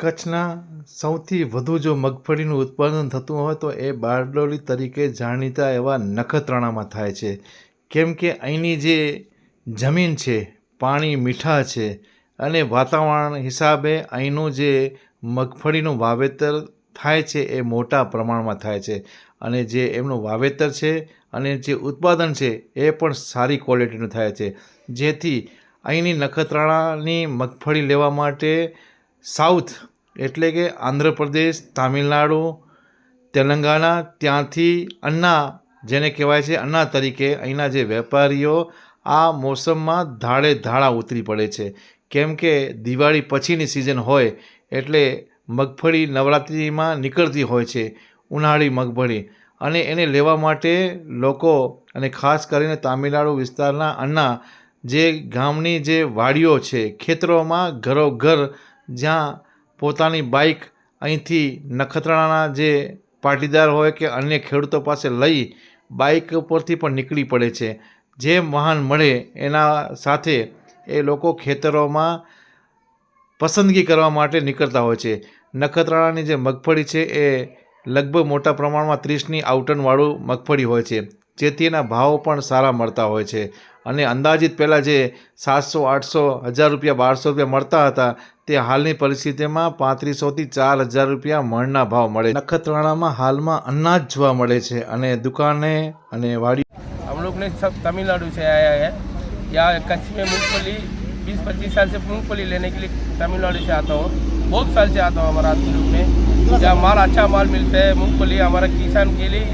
કચ્છના સૌથી વધુ જો મગફળીનું ઉત્પાદન થતું હોય તો એ બારડોલી તરીકે જાણીતા એવા નખત્રાણામાં થાય છે. કેમ કે અહીંની જે જમીન છે, પાણી મીઠા છે અને વાતાવરણ હિસાબે અહીંનું જે મગફળીનું વાવેતર થાય છે એ મોટા પ્રમાણમાં થાય છે. અને જે એમનું વાવેતર છે અને જે ઉત્પાદન છે એ પણ સારી ક્વોલિટીનું થાય છે. જેથી અહીંની નખત્રાણાની મગફળી લેવા માટે સાઉથ એટલે કે આંધ્રપ્રદેશ, તામિલનાડુ, તેલંગાણા, ત્યાંથી અન્ના, જેને કહેવાય છે અન્ના તરીકે અહીંના જે વેપારીઓ, આ મોસમમાં ધાડે ધાડા ઉતરી પડે છે. કેમ કે દિવાળી પછીની સિઝન હોય એટલે મગફળી નવરાત્રિમાં નીકળતી હોય છે, ઉનાળી મગફળી. અને એને લેવા માટે લોકો, અને ખાસ કરીને તામિલનાડુ વિસ્તારના અન્ના, જે ગામની જે વાડીઓ છે, ખેતરોમાં ઘરોઘર જ્યાં પોતાની બાઇક અહીંથી નખત્રાણાના જે પાટીદાર હોય કે અન્ય ખેડૂતો પાસે લઈ બાઇક ઉપરથી પણ નીકળી પડે છે. જે વાહન મળે એના સાથે એ લોકો ખેતરોમાં પસંદગી કરવા માટે નીકળતા હોય છે. નખત્રાણાની જે મગફળી છે એ લગભગ મોટા પ્રમાણમાં ત્રીસની આઉટનવાળું મગફળી હોય છે, જેથી એના ભાવ પણ સારા મળતા હોય છે. અને અંદાજિત પહેલાં જે સાતસો, આઠસો, હજાર રૂપિયા, બારસો રૂપિયા મળતા હતા તે હાલની પરિસ્થિતિમાં પાંત્રીસોથી ચાર હજાર રૂપિયા મણના ભાવ મળે નખત્રાણામાં હાલમાં અનાજ જોવા મળે છે અને દુકાને અને વાડી हम लोग ने सब तमिलनाडु से आया है यहाँ कच्छ में मूंगफली बीस पच्चीस साल से मूंगफली लेने के लिए तमिलनाडु से आता हूँ बहुत साल से आता हूँ हमारा आदमी लोग में यहाँ माल अच्छा माल मिलता है मूंगफली हमारा किसान के लिए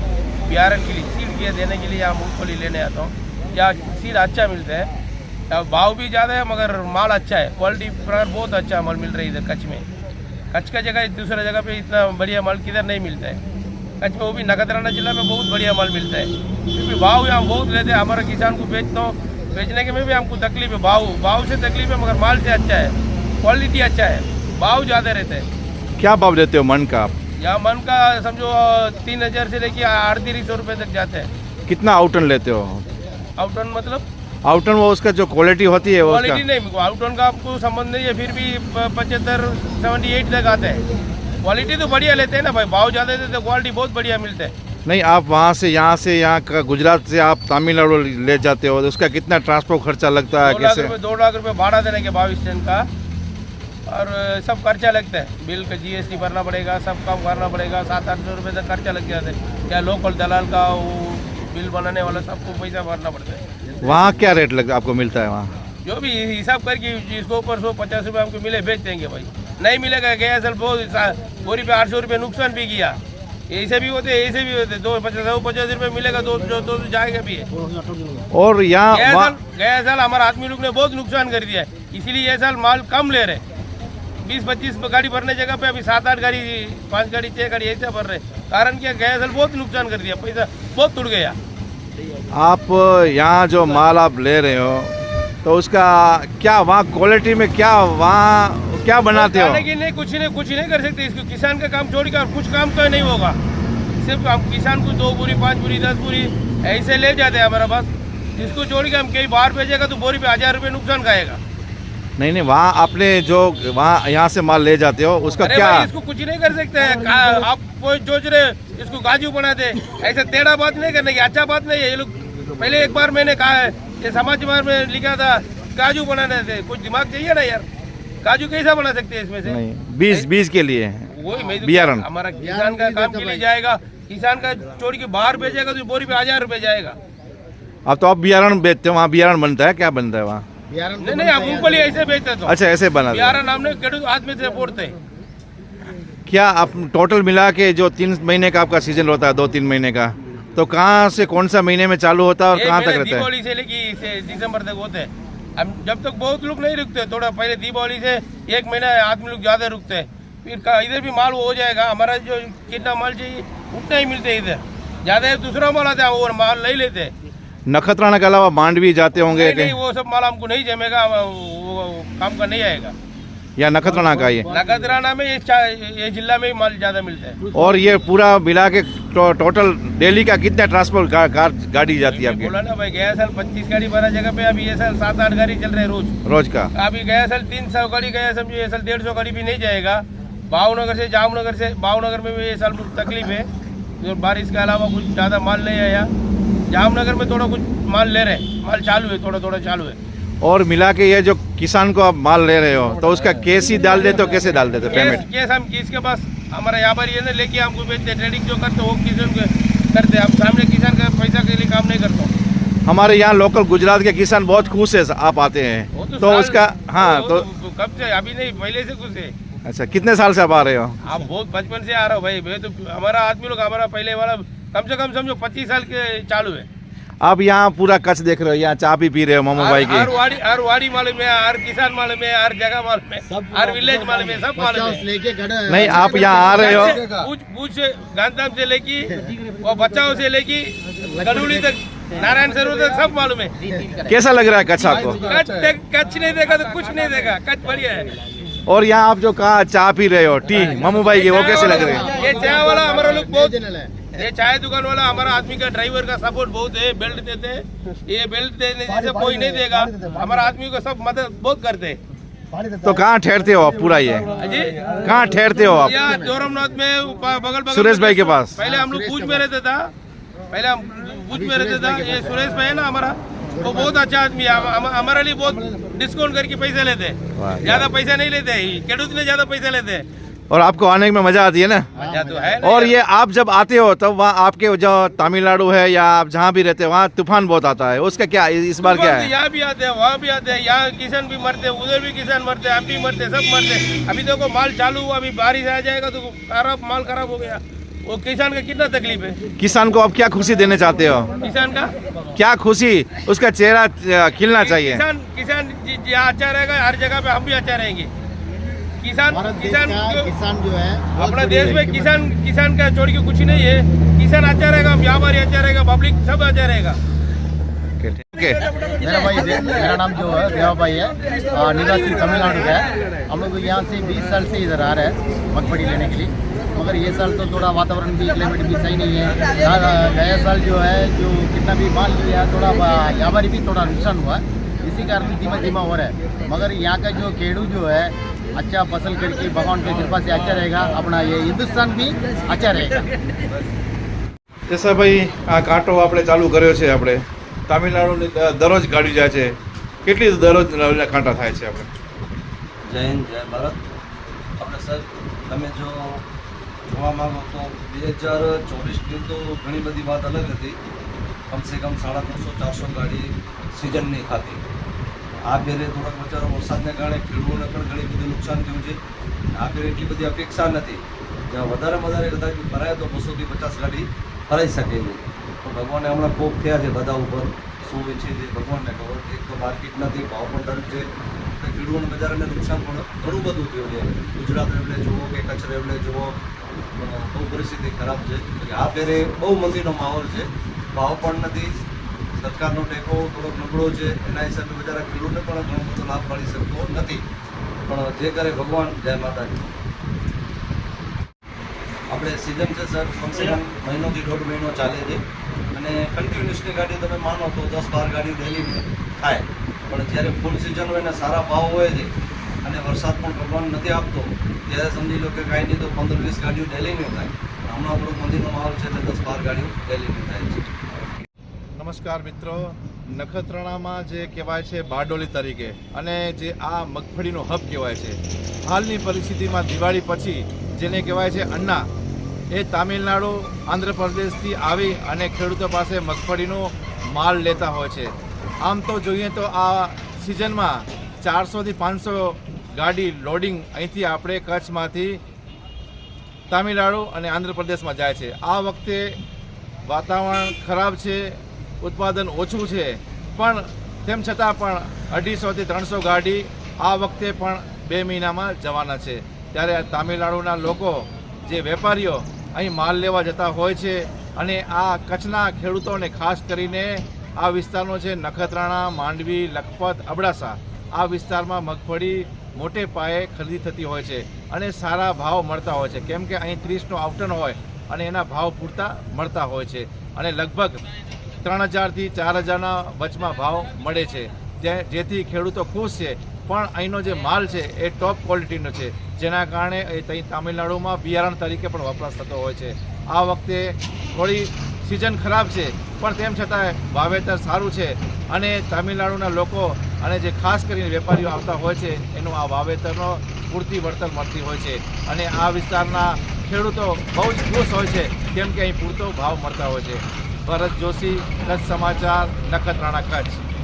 बिहार के लिए सीड के देने के लिए यहाँ मूंगफली लेने आता हूँ यहाँ सीड अच्छा मिलता है यहाँ भाव भी ज़्यादा है मगर माल अच्छा है। क्वालिटी प्रकार बहुत अच्छा माल मिल रहा है इधर कच्छ में। कच्छ का जगह दूसरा जगह पे इतना बढ़िया माल किधर नहीं मिलता है। कच्छ में वो भी नगदराना जिला में बहुत बढ़िया माल मिलता है। क्योंकि भाव यहाँ बहुत लेते हैं। हमारे किसान को बेचता हूँ। बेचने के में भी हमको तकलीफ़ है भाव। भाव से तकलीफ़ है मगर माल से अच्छा है। क्वालिटी अच्छा है। भाव ज़्यादा रहते हैं। क्या भाव देते हो मन का आप? यहाँ मन का समझो तीन हज़ार से लेके अड़तीस सौ रुपये तक जाते हैं। कितना आउटन लेते हो? आउटन मतलब? आउटन वो उसका जो क्वालिटी होती है क्वालिटी नहीं आउटन का आपको संबंध नहीं है फिर भी पचहत्तर सेवेंटी एट तक आते हैं। क्वालिटी तो बढ़िया लेते हैं ना भाई भाव ज़्यादा देते तो क्वालिटी बहुत बढ़िया मिलता है। नहीं आप वहाँ से यहाँ से यहाँ का गुजरात से आप तमिलनाडु ले जाते हो तो उसका कितना ट्रांसपोर्ट खर्चा लगता है कैसे? दो लाख रुपए भाड़ा देने के बाईस टन का। और सब खर्चा लगता है। बिल का जीएसटी भरना पड़ेगा सब काम करना पड़ेगा सात आठ सौ रुपये तक खर्चा लग जाता है। क्या लोकल दलाल का वो बिल बनाने वाला सबको पैसा भरना पड़ता है। वहाँ क्या रेट लग आपको मिलता है वहाँ? जो भी हिसाब करके जिसको ऊपर सौ पचास रुपये हमको मिले बेच देंगे भाई। नहीं मिलेगा गया साल बहुत बोरी पे आठ सौ रुपये नुकसान भी किया। ऐसे भी होते ऐसे भी होते दो पचास सौ पचास रुपये मिलेगा दो दो दो तो जाएगा भी है। और यहाँ गया साल गया साल हमारा आदमी लोग ने बहुत नुकसान कर दिया है। इसीलिए ये साल माल कम ले रहे बीस पच्चीस गाड़ी भरने जगह पे अभी सात आठ गाड़ी पाँच गाड़ी छह गाड़ी ऐसा भर रहे कारण क्या गया साल बहुत नुकसान कर दिया पैसा बहुत टूट गया। आप यहाँ जो माल आप ले रहे हो तो उसका क्या वहाँ क्वालिटी में क्या वहाँ क्या बनाते हो? की नहीं कुछ नहीं कुछ नहीं कर सकते। इसको किसान का काम छोड़ कर कुछ काम तो नहीं होगा। सिर्फ़ हम किसान को दो पूरी पाँच पूरी दस पूरी ऐसे ले जाते हैं हमारे पास इसको छोड़ के हम कहीं बाहर भेजेगा तो बोरी पे हज़ार रुपये नुकसान खाएगा। नहीं नहीं वहाँ आपने जो वहाँ यहाँ से माल ले जाते हो उसका क्या इसको कुछ नहीं कर सकते हैं। आप कोई सोच रहे इसको गाजू बना दे। ऐसे टेढ़ा बात नहीं करने की अच्छा बात नहीं है। ये लोग पहले एक बार मैंने कहा है ये समाचार में लिखा था काजू बनाने थे कुछ दिमाग चाहिए ना यार? काजू कैसा बना सकते हैं इसमें से? नहीं बीस बीज के लिए वही मैं तो- बियारण। हमारा किसान का काम के लिए जाएगा किसान का चोरी के बाहर भेजेगा तो बोरी पे हज़ार रुपए जाएगा। अब तो आप बियारण बेचते हो वहाँ बियारण बनता है क्या बनता है वहाँ? नहीं नहीं हम मूंगफली ऐसे बेचते तो अच्छा ऐसे बना बियारण हमने खेडूत हाथ में से पोड़ते क्या आप टोटल मिला के जो तीन महीने का आपका सीज़न होता है दो तीन महीने का? तो कहाँ से कौन सा महीने में चालू होता है और कहाँ तक रहता है? से लेके से दिसंबर तक होते हैं। हम जब तक बहुत लोग नहीं रुकते थोड़ा पहले दीपावली से एक महीना आदमी लोग ज़्यादा रुकते हैं। फिर इधर भी माल हो जाएगा हमारा जो कितना माल चाहिए उतना ही मिलते इधर। ज़्यादा दूसरा माल आता है वो माल नहीं लेते। नखत्राणा के अलावा मांडवी जाते होंगे नहीं, नहीं वो सब माल हमको नहीं जमेगा वो काम का नहीं आएगा। या नखत्राणा का ये? नगदराना में ये ये जिला में ही माल ज़्यादा मिलता है। और ये पूरा मिला के टो, टोटल डेली का कितना ट्रांसपोर्ट गा, गा, गाड़ी जाती है आपकी? बोला ना भाई गया साल पच्चीस गाड़ी भरा जगह पे अभी ये साल सात आठ गाड़ी चल रहे हैं रोज। रोज का? अभी गया साल तीन सौ गाड़ी गया समझो ये साल डेढ़ सौ गाड़ी भी नहीं जाएगा। भावनगर से जामनगर से भावनगर में भी ये साल तकलीफ़ है। जो बारिश के अलावा कुछ ज़्यादा माल नहीं आया। जामनगर में थोड़ा कुछ माल ले रहे माल चालू है थोड़ा थोड़ा चालू है। और मिला के ये जो किसान को आप माल ले रहे हो तो उसका केस ही डाल देते हो कैसे डाल देते पेमेंट केस हम किसके पास हमारा व्यापारी है ना लेके हमको बेचते ट्रेडिंग जो करते वो किसान करते हम सामने किसान का पैसा के लिए काम नहीं करता हमारे यहाँ लोकल गुजरात के किसान बहुत खुश है आप आते हैं। तो साल- उसका हाँ वो तो कब से? अभी नहीं पहले से खुश है। अच्छा कितने साल से आप आ रहे हो? आप बहुत बचपन से आ रहे हो भाई। मैं तो हमारा आदमी लोग हमारा पहले वाला कम से कम समझो पच्चीस साल के चालू है। आप यहाँ पूरा कच्छ देख रहे हो यहाँ चाय भी पी रहे हो मोमो भाई हर हर की वाड़ी हर वाड़ी मालूम है हर किसान मालूम है हर जगह मालूम है हर विलेज मालूम है सब मालूम है लेके नहीं आप यहाँ आ रहे हो। पूछ गांधीधाम से लेके और बचाव से लेके गडूली तक नारायण सरोवर तक सब मालूम है। कैसा लग रहा है कच्छ आपको? कच्छ नहीं देखा तो कुछ नहीं देखा। कच्छ बढ़िया है। और यहाँ आप जो कहा चाय पी रहे हो टी ममू भाई की वो कैसे लग रहे हैं? ये चाय वाला हमारा लोग बहुत है। ये चाय दुकान वाला हमारा आदमी का ड्राइवर का सपोर्ट बहुत है बेल्ट देते हैं ये बेल्ट देने जैसे कोई नहीं देगा हमारा आदमी को सब मदद बहुत करते हैं तो कहाँ ठहरते हो आप पूरा ये जी कहाँ ठहरते हो आप यहाँ जोरमनाथ में ऊपर- बगल बगल सुरेश में- भाई के पास। पहले हम लोग भूज में रहते था पहले हम भूज में रहते था ये सुरेश भाई है ना हमारा वो बहुत अच्छा आदमी है हम- हम- हमारे लिए बहुत डिस्काउंट करके पैसे लेते हैं वाह। ज्यादा पैसा नहीं लेते खेडूत ने ज्यादा पैसा लेते हैं और आपको आने में मज़ा आती है ना? मज़ा तो है और ये आप जब आते हो तब वहाँ आपके जो तमिलनाडु है या आप जहाँ भी रहते हो वहाँ तूफ़ान बहुत आता है। उसका क्या इस बार क्या है? यहाँ भी आते हैं वहाँ भी आते हैं यहाँ किसान भी मरते हैं उधर भी किसान मरते हैं हम भी मरते सब मरते अभी देखो माल चालू हुआ अभी बारिश आ जाएगा तो खराब माल खराब हो गया। वो किसान का कितना तकलीफ़ है? किसान को आप क्या खुशी देने चाहते हो? किसान का? क्या खुशी? उसका चेहरा खिलना चाहिए। किसान किसान अच्छा रहेगा हर जगह पे हम भी अच्छा रहेंगे। किसान किसान किसान जो है अपना देश में किसान किसान का छोड़ के कुछ नहीं है। किसान अच्छा रहेगा व्यापारी अच्छा रहेगा पब्लिक सब अच्छा रहेगा। मेरा भाई मेरा नाम जो है देवा भाई है निवासी तमिलनाडु का है। हम लोग यहाँ से 20 साल से इधर आ रहे हैं मगफड़ी लेने के लिए। मगर ये साल तो थोड़ा वातावरण भी क्लाइमेट भी सही नहीं है। यहाँ गया साल जो है जो कितना भी माल लिया थोड़ा व्यापारी भी थोड़ा नुकसान हुआ। इसी कारण धीमा धीमा हो रहा है। मगर यहाँ का जो खेडू जो है अच्छा फसल करके भगवान की कृपा से अच्छा रहेगा अपना ये हिंदुस्तान भी अच्छा रहेगा ભાઈ આ કાંટો આપણે ચાલુ કર્યો છે આપણે તામિલનાડુની દ- દરરોજ ગાડી જાય છે કેટલી દરરોજ નવીના કાંટા થાય છે આપણે જય હિન્દ જય ભારત આપણે સર તમે જો જોવા માંગો તો બે હજાર ચોવીસની તો ઘણી બધી વાત અલગ હતી કમસે કમ સાડા ત્રણસો ચારસો ગાડી સિઝનની ખાતી આ ફેરે થોડાક બચારો વરસાદને કારણે ખેડૂતોને પણ ઘણી બધી નુકસાન થયું છે. આ ફેરે એટલી બધી અપેક્ષા નથી. જ્યાં વધારે વધારે કદાચ ભરાય તો બસોથી પચાસ ગાડી ભરાઈ શકે નહીં. તો ભગવાને હમણાં કોપ થયા છે બધા ઉપર. શું છે જે ભગવાનને ખબર. એક તો માર્કેટ નથી, ભાવ પણ ડર છે. ખેડૂતોને બજારને નુકસાન પણ ઘણું બધું થયું છે. ગુજરાત રેવલે જુઓ કે કચ્છ રેવલે જુઓ બહુ પરિસ્થિતિ ખરાબ છે. આ ફેરે બહુ મંદીનો માહોલ છે. ભાવ પણ નથી સરકારનો ટેકો થોડોક નબળો છે, એના હિસાબે બજાર ખેડૂતને પણ ઘણો બધો લાભ મળી શકતો નથી. પણ જે કરે ભગવાન, જય માતાજી. આપણે સિઝન છે, સર. કમસે કમ મહિનોથી દોઢ મહિનો ચાલે છે. અને કન્ટિન્યુઅસની ગાડી તમે માનો તો દસ બાર ગાડી ડેલી થાય. પણ જ્યારે ફૂલ સિઝન હોય ને સારા ભાવ હોય છે, અને વરસાદ પણ ભગવાન નથી આપતો, ત્યારે સમજી લો કે કાંઈ નહીં તો પંદર વીસ ગાડીઓ ડેલીની થાય. હમણાં થોડોક મંદિરનો માહોલ છે એટલે દસ બાર ગાડીઓ ડેલીની થાય છે. નમસ્કાર મિત્રો. નખત્રાણામાં જે કહેવાય છે બારડોલી તરીકે અને જે આ મગફળીનો હબ કહેવાય છે. હાલની પરિસ્થિતિમાં દિવાળી પછી જેને કહેવાય છે અન્ના, એ તામિલનાડુ, આંધ્રપ્રદેશથી આવી અને ખેડૂતો પાસે મગફળીનો માલ લેતા હોય છે. આમ તો જોઈએ તો આ સિઝનમાં ચારસોથી પાંચસો ગાડી લોડિંગ અહીંથી આપણે કચ્છમાંથી તામિલનાડુ અને આંધ્રપ્રદેશમાં જાય છે. આ વખતે વાતાવરણ ખરાબ છે ઉત્પાદન ઓછું છે. પણ તેમ છતાં પણ અઢીસોથી ત્રણસો ગાડી આ વખતે પણ બે મહિનામાં જવાના છે. ત્યારે તામિલનાડુના લોકો, જે વેપારીઓ અહીં માલ લેવા જતા હોય છે અને આ કચ્છના ખેડૂતોને ખાસ કરીને આ વિસ્તારનો છે નખત્રાણા, માંડવી, લખપત, અબડાસા, આ વિસ્તારમાં મગફળી મોટે પાયે ખરીદી થતી હોય છે અને સારા ભાવ મળતા હોય છે. કેમ કે અહીં ત્રીસનો આવટન હોય અને એના ભાવ પૂરતા મળતા હોય છે. અને લગભગ ત્રણ હજારથી ચાર હજારના વચમાં ભાવ મળે છે. જે જેથી ખેડૂતો ખુશ છે. પણ અહીંનો જે માલ છે એ ટોપ ક્વોલિટીનો છે. જેના કારણે એ ત્યાં તામિલનાડુમાં બિયારણ તરીકે પણ વપરાશ થતો હોય છે. આ વખતે થોડી સિઝન ખરાબ છે, પણ તેમ છતાંય વાવેતર સારું છે અને તામિલનાડુના લોકો અને જે ખાસ કરીને વેપારીઓ આવતા હોય છે, એનું આ વાવેતરનો પૂરતી વળતર મળતી હોય છે. અને આ વિસ્તારના ખેડૂતો બહુ જ ખુશ હોય છે, કેમ કે અહીં પૂરતો ભાવ મળતા હોય છે. ભરત જોશી કચ્છ સમાચાર નખત્રાણા કચ્છ.